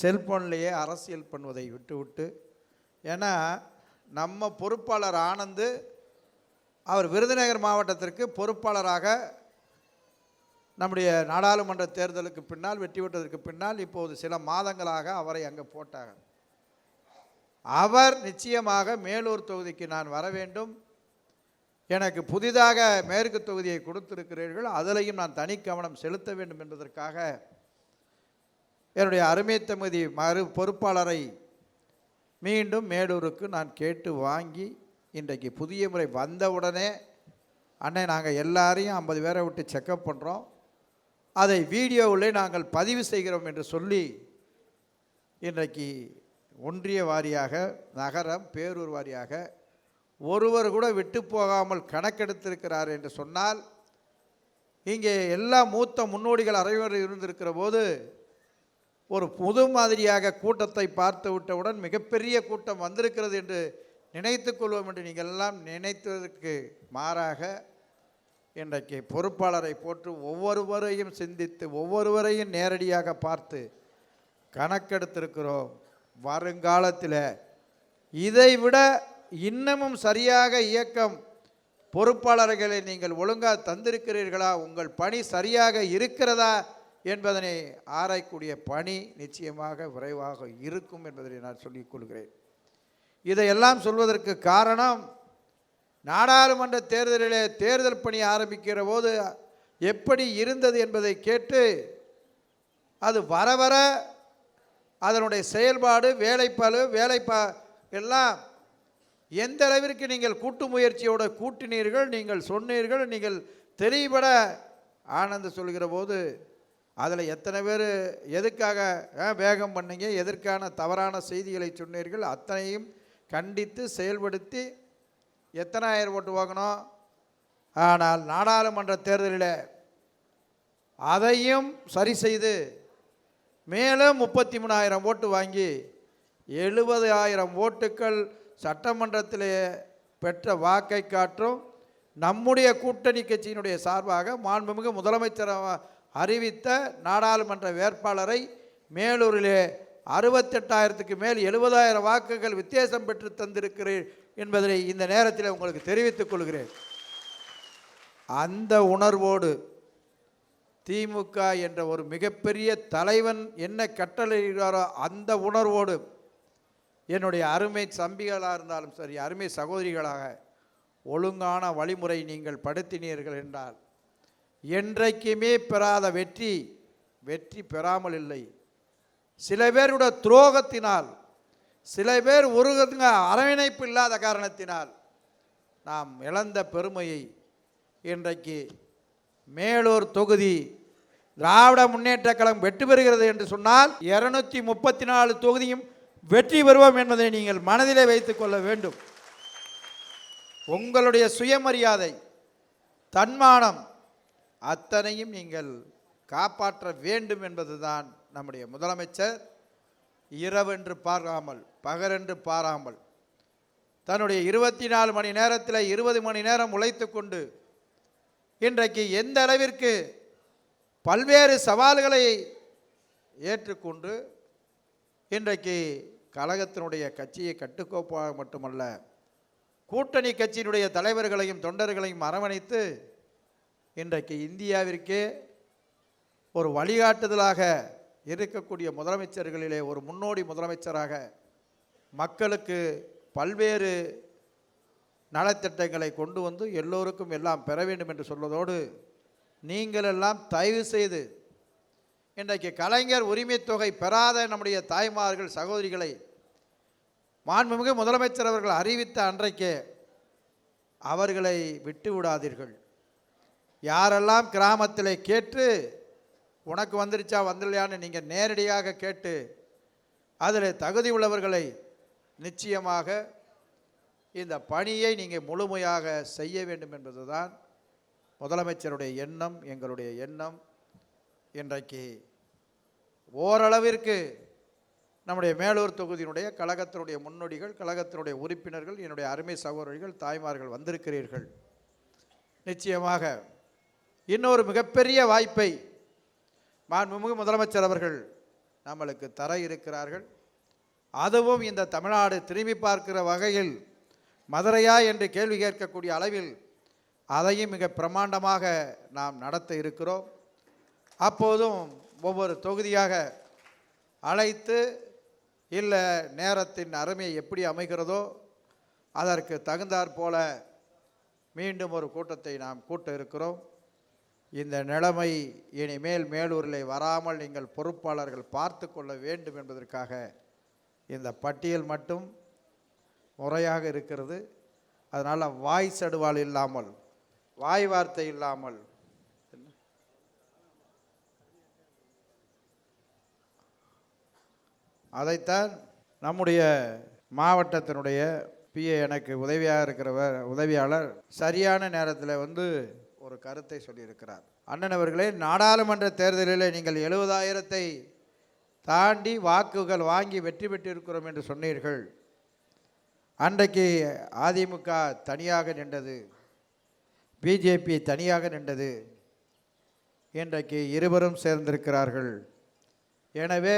செல்ஃபோன்லேயே அரசியல் பண்ணுவதை விட்டு விட்டு ஏன்னா நம்ம பொறுப்பாளர் ஆனந்து அவர் விருதுநகர் மாவட்டத்திற்கு பொறுப்பாளராக நம்முடைய நாடாளுமன்ற தேர்தலுக்கு பின்னால் வெற்றி பெற்றதற்கு பின்னால் இப்போது சில மாதங்களாக அவரை அங்கே போட்டாங்க அவர் நிச்சயமாக மேலூர் தொகுதிக்கு நான் வர வேண்டும். எனக்கு புதிதாக மேற்கு தொகுதியை கொடுத்திருக்கிறீர்கள். அதிலையும் நான் தனி கவனம் செலுத்த வேண்டும் என்பதற்காக என்னுடைய அருமை தகுதி மறு பொறுப்பாளரை மீண்டும் மேலூருக்கு நான் கேட்டு வாங்கி இன்றைக்கு புதிய முறை வந்தவுடனே அண்ணே நாங்கள் எல்லாரையும் ஐம்பது பேரை விட்டு செக்கப் பண்ணுறோம் அதை வீடியோவிலே நாங்கள் பதிவு செய்கிறோம் என்று சொல்லி இன்றைக்கு ஒன்றிய வாரியாக நகரம் பேரூர் வாரியாக ஒருவர் கூட விட்டு போகாமல் கணக்கெடுத்திருக்கிறார் என்று சொன்னால் இங்கே எல்லா மூத்த முன்னோடிகள் அறைவர் இருந்திருக்கிற போது ஒரு புது மாதிரியாக கூட்டத்தை பார்த்து விட்டவுடன் மிகப்பெரிய கூட்டம் வந்திருக்கிறது என்று நினைத்து கொள்வோம் என்று நீங்கள் எல்லாம் நினைத்ததற்கு மாறாக இன்றைக்கு பொறுப்பாளரை போட்டு ஒவ்வொருவரையும் சிந்தித்து ஒவ்வொருவரையும் நேரடியாக பார்த்து கணக்கெடுத்திருக்கிறோம். வருங்காலத்தில் இதைவிட இன்னமும் சரியாக இயக்கம் பொறுப்பாளர்களை நீங்கள் ஒழுங்காக தந்திருக்கிறீர்களா? உங்கள் பணி சரியாக இருக்கிறதா? என்பதனை ஆராயக்கூடிய பணி நிச்சயமாக விரைவாக இருக்கும் என்பதை நான் சொல்லிக் கொள்கிறேன். இதையெல்லாம் சொல்வதற்கு காரணம் நாடாளுமன்ற தேர்தலிலே தேர்தல் பணி ஆரம்பிக்கிற போது எப்படி இருந்தது என்பதை கேட்டு அது வர வர அதனுடைய செயல்பாடு வேலைப்பாடு வேலைப்பா எல்லாம் எந்த அளவிற்கு நீங்கள் கூட்டு முயற்சியோடு கூட்டினீர்கள் நீங்கள் சொன்னீர்கள் நீங்கள் தெளிவுபட ஆனந்த சொல்கிற போது அதில் எத்தனை பேர் எதுக்காக வேகம் பண்ணீங்க எதற்கான தவறான செய்திகளை சொன்னீர்கள் அத்தனையும் கண்டித்து செயல்படுத்தி எத்தனாயிரம் ஓட்டு வாங்கணும் ஆனால் நாடாளுமன்ற தேர்தலில் அதையும் சரி செய்து மேலும் முப்பத்தி மூணாயிரம் ஓட்டு வாங்கி எழுபது ஆயிரம் ஓட்டுக்கள் சட்டமன்றத்தில் பெற்ற வாக்கை காட்டும் நம்முடைய கூட்டணி கட்சியினுடைய சார்பாக மாண்புமிகு முதலமைச்சர் அறிவித்த நாடாளுமன்ற வேட்பாளரை மேலூரிலே அறுபத்தெட்டாயிரத்துக்கு மேல் எழுபதாயிரம் வாக்குகள் வித்தியாசம் பெற்று தந்திருக்கிறேன் என்பதை இந்த நேரத்தில் உங்களுக்கு தெரிவித்துக் கொள்கிறேன். அந்த உணர்வோடு திமுக என்ற ஒரு மிகப்பெரிய தலைவன் என்ன கட்டளையிடுறாரோ அந்த உணர்வோடு என்னுடைய அருமை சம்பிகளாக இருந்தாலும் சரி அருமை சகோதரிகளாக ஒழுங்கான வழிமுறை நீங்கள் படுத்தினீர்கள் என்றால் என்றைக்குமே பெறாத வெற்றி வெற்றி பெறாமல் இல்லை. சில பேருடைய துரோகத்தினால் சில பேர் ஒரு அரவணைப்பு இல்லாத காரணத்தினால் நாம் இழந்த பெருமையை இன்றைக்கு மேலூர் தொகுதி திராவிட முன்னேற்ற கழகம் வெற்றி பெறுகிறது என்று சொன்னால் இருநூத்தி முப்பத்தி நாலு தொகுதியும் வெற்றி பெறுவோம் என்பதை நீங்கள் மனதிலே வைத்துக் கொள்ள வேண்டும். உங்களுடைய சுயமரியாதை தன்மானம் அத்தனையும் நீங்கள் காப்பாற்ற வேண்டும் என்பதுதான் நம்முடைய முதலமைச்சர். இரவென்று பாராமல் பகரென்று பாராமல் தன்னுடைய இருபத்தி நாலு மணி நேரத்தில் இருபது மணி நேரம் உழைத்து கொண்டு இன்றைக்கு எந்த அளவிற்கு பல்வேறு சவால்களை ஏற்றுக்கொண்டு இன்றைக்கு கழகத்தினுடைய கட்சியை கட்டுக்கோப்பாக மட்டுமல்ல கூட்டணி கட்சியினுடைய தலைவர்களையும் தொண்டர்களையும் அரவணைத்து இன்றைக்கு இந்தியாவிற்கே ஒரு வழிகாட்டுதலாக இருக்கக்கூடிய முதலமைச்சர்களிலே ஒரு முன்னோடி முதலமைச்சராக மக்களுக்கு பல்வேறு நலத்திட்டங்களை கொண்டு வந்து எல்லோருக்கும் எல்லாம் பெற வேண்டும் என்று சொல்வதோடு நீங்கள் எல்லாம் தயவு செய்து இன்றைக்கு கலைஞர் உரிமை தொகை பெறாத நம்முடைய தாய்மார்கள் சகோதரிகளை மாண்புமிகு முதலமைச்சர் அவர்கள் அறிவித்த அன்றைக்கே அவர்களை விட்டு விடாதீர்கள் யாரெல்லாம் கிராமத்தில் கேட்டு உனக்கு வந்துருச்சா வந்துடலையான்னு நீங்கள் நேரடியாக கேட்டு அதில் தகுதி உள்ளவர்களை நிச்சயமாக இந்த பணியை நீங்கள் முழுமையாக செய்ய வேண்டும் என்பது தான் முதலமைச்சருடைய எண்ணம் எங்களுடைய எண்ணம். இன்றைக்கு ஓரளவிற்கு நம்முடைய மேலூர் தொகுதியினுடைய கழகத்தினுடைய முன்னோடிகள் கழகத்தினுடைய உறுப்பினர்கள் என்னுடைய அருமை சகோதரிகள் தாய்மார்கள் வந்திருக்கிறீர்கள். நிச்சயமாக இன்னொரு மிகப்பெரிய வாய்ப்பை மாண்புமிகு முதலமைச்சர் அவர்கள் நம்மளுக்கு தர இருக்கிறார்கள். அதுவும் இந்த தமிழ்நாடு திரும்பி பார்க்கிற வகையில் மதுரையா என்று கேள்வி கேட்கக்கூடிய அளவில் அதையும் மிக பிரமாண்டமாக நாம் நடத்த இருக்கிறோம். அப்போதும் ஒவ்வொரு தொகுதியாக அழைத்து இல்லை நேரத்தின் அருமை எப்படி அமைகிறதோ அதற்கு தகுந்தாற் போல மீண்டும் ஒரு கூட்டத்தை நாம் கூட்ட இருக்கிறோம். இந்த நிலைமை இனிமேல் மேலூரில் வராமல் நீங்கள் பொறுப்பாளர்கள் பார்த்து கொள்ள வேண்டும் என்பதற்காக இந்த பட்டியல் மட்டும் முறையாக இருக்கிறது. அதனால் வாய் சடுவாள் இல்லாமல் வாய் வார்த்தை இல்லாமல். அதைத்தான் நம்முடைய மாவட்டத்தினுடைய பிஏ எனக்கு உதவியாக இருக்கிறவர் உதவியாளர் சரியான நேரத்தில் வந்து ஒரு கருத்தை சொல்லியிருக்கிறார். அண்ணன் அவர்களே நாடாளுமன்ற தேர்தலில் நீங்கள் எழுபதாயிரத்தை தாண்டி வாக்குகள் வாங்கி வெற்றி பெற்றிருக்கிறோம் என்று சொன்னீர்கள். அன்றைக்கு அதிமுக தனியாக நின்றது. பிஜேபி தனியாக நின்றது. இன்றைக்கு இருவரும் சேர்ந்திருக்கிறார்கள். எனவே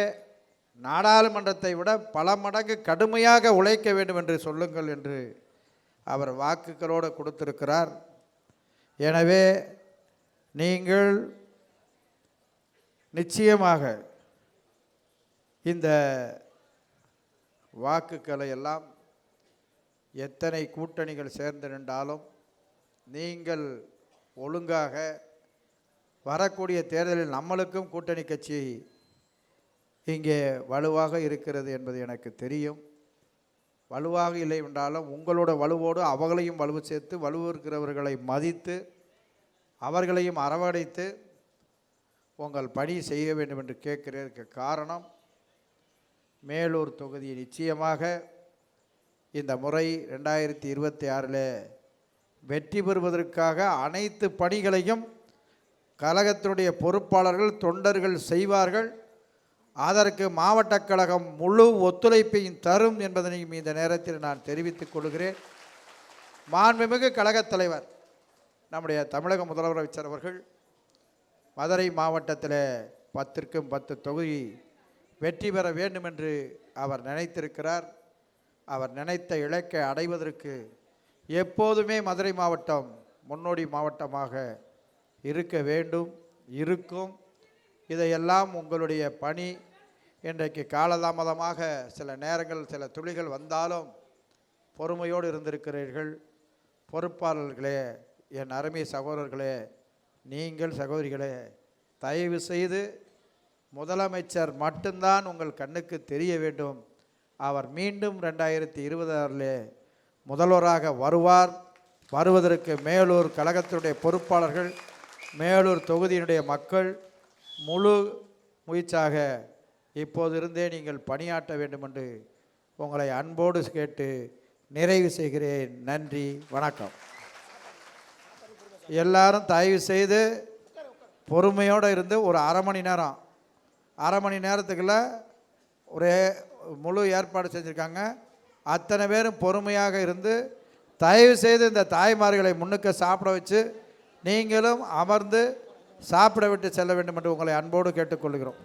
நாடாளுமன்றத்தை விட பல மடங்கு கடுமையாக உழைக்க வேண்டும் என்று சொல்லுங்கள் என்று அவர் வாக்குகளோடு கொடுத்திருக்கிறார். எனவே நீங்கள் நிச்சயமாக இந்த வாக்குகளை எல்லாம் எத்தனை கூட்டணிகள் சேர்ந்து நின்றாலும் நீங்கள் ஒழுங்காக வரக்கூடிய தேர்தலில் நம்மளுக்கும் கூட்டணி கட்சி இங்கே வலுவாக இருக்கிறது என்பது எனக்கு தெரியும். வலுவாக இல்லை என்றாலும் உங்களோட வலுவோடு அவர்களையும் வலுவு சேர்த்து வலுவிருக்கிறவர்களை மதித்து அவர்களையும் அரவணைத்து உங்கள் பணி செய்ய வேண்டும் என்று கேட்கிறதற்கு காரணம் மேலூர் தொகுதி நிச்சயமாக இந்த முறை ரெண்டாயிரத்தி இருபத்தி ஆறில் வெற்றி பெறுவதற்காக அனைத்து பணிகளையும் கழகத்தினுடைய பொறுப்பாளர்கள் தொண்டர்கள் செய்வார்கள். அதற்கு மாவட்ட கழகம் முழு ஒத்துழைப்பையும் தரும் என்பதனையும் இந்த நேரத்தில் நான் தெரிவித்துக் கொள்கிறேன். மாண்புமிகு கழகத் தலைவர் நம்முடைய தமிழக முதலமைச்சர் அவர்கள் மதுரை மாவட்டத்தில் பத்திற்கும் பத்து தொகுதி வெற்றி பெற வேண்டும் என்று அவர் நினைத்திருக்கிறார். அவர் நினைத்த இலக்கை அடைவதற்கு எப்போதுமே மதுரை மாவட்டம் முன்னோடி மாவட்டமாக இருக்க வேண்டும் இருக்கும். இதையெல்லாம் உங்களுடைய பணி இன்றைக்கு காலதாமதமாக சில நேரங்கள் சில துளிகள் வந்தாலும் பொறுமையோடு இருந்திருக்கிறீர்கள். பொறுப்பாளர்களே என் அருமை சகோதரர்களே நீங்கள் சகோதரிகளே தயவு செய்து முதலமைச்சர் மட்டும்தான் உங்கள் கண்ணுக்கு தெரிய வேண்டும். அவர் மீண்டும் ரெண்டாயிரத்தி இருபதாறிலே முதல்வராக வருவார். வருவதற்கு மேலூர் கழகத்தினுடைய பொறுப்பாளர்கள் மேலூர் தொகுதியினுடைய மக்கள் முழு முயற்சியாக இப்போதிருந்தே நீங்கள் பணியாற்ற வேண்டும் என்று உங்களை அன்போடு கேட்டு நிறைவு செய்கிறேன். நன்றி வணக்கம். எல்லாரும் தயவு செய்து பொறுமையோடு இருந்து ஒரு அரை மணி நேரம் அரை மணி நேரத்துக்குள்ள ஒரே முழு ஏற்பாடு செஞ்சுருக்காங்க. அத்தனை பேரும் பொறுமையாக இருந்து தயவு செய்து இந்த தாய்மார்களை முன்னுக்கு சாப்பிட வச்சு நீங்களும் அமர்ந்து சாப்பிட விட்டு செல்ல வேண்டும் என்று உங்களை அன்போடு கேட்டுக்கொள்கிறோம்.